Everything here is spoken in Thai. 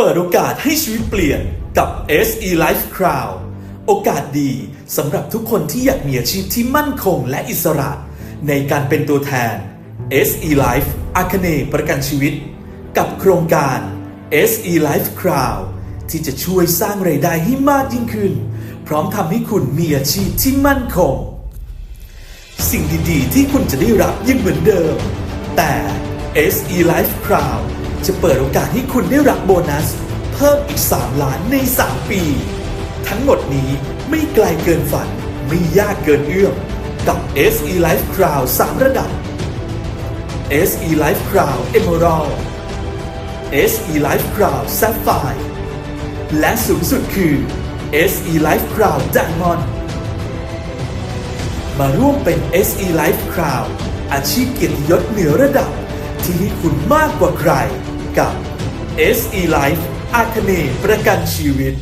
เปิดโอกาสให้ชีวิตเปลี่ยนกับ SE Life Crowd โอกาสดีสำหรับทุกคนที่อยากมีอาชีพที่มั่นคงและอิสระ ในการเป็นตัวแทน SE Life อาคเนประกันชีวิต กับโครงการ SE Life Crowd ที่จะช่วยสร้างไรายได้ให้มากยิ่งขึ้น พร้อมทำให้คุณมีอาชีพที่มั่นคง สิ่งดีๆ ที่คุณจะได้รับยังเหมือนเดิม แต่ SE Life Crowd จะเปิดโอกาสให้คุณได้รับโบนัส เพิ่มอีก 3 ล้านใน 3 ปี ทั้งหมดนี้ไม่ไกลเกินฝัน ไม่ยากเกินเอื้อม กับ SE Life Crowd 3 ระดับ SE Life Crowd Emerald SE Life Crowd Sapphire และสูงสุดคือ SE Life Crowd Diamond มาร่วมเป็น SE Life Crowd อาชีพเกียรติยศเหนือระดับ ที่ให้คุณมากกว่าใคร กับ SE Life อาคเนประกันชีวิต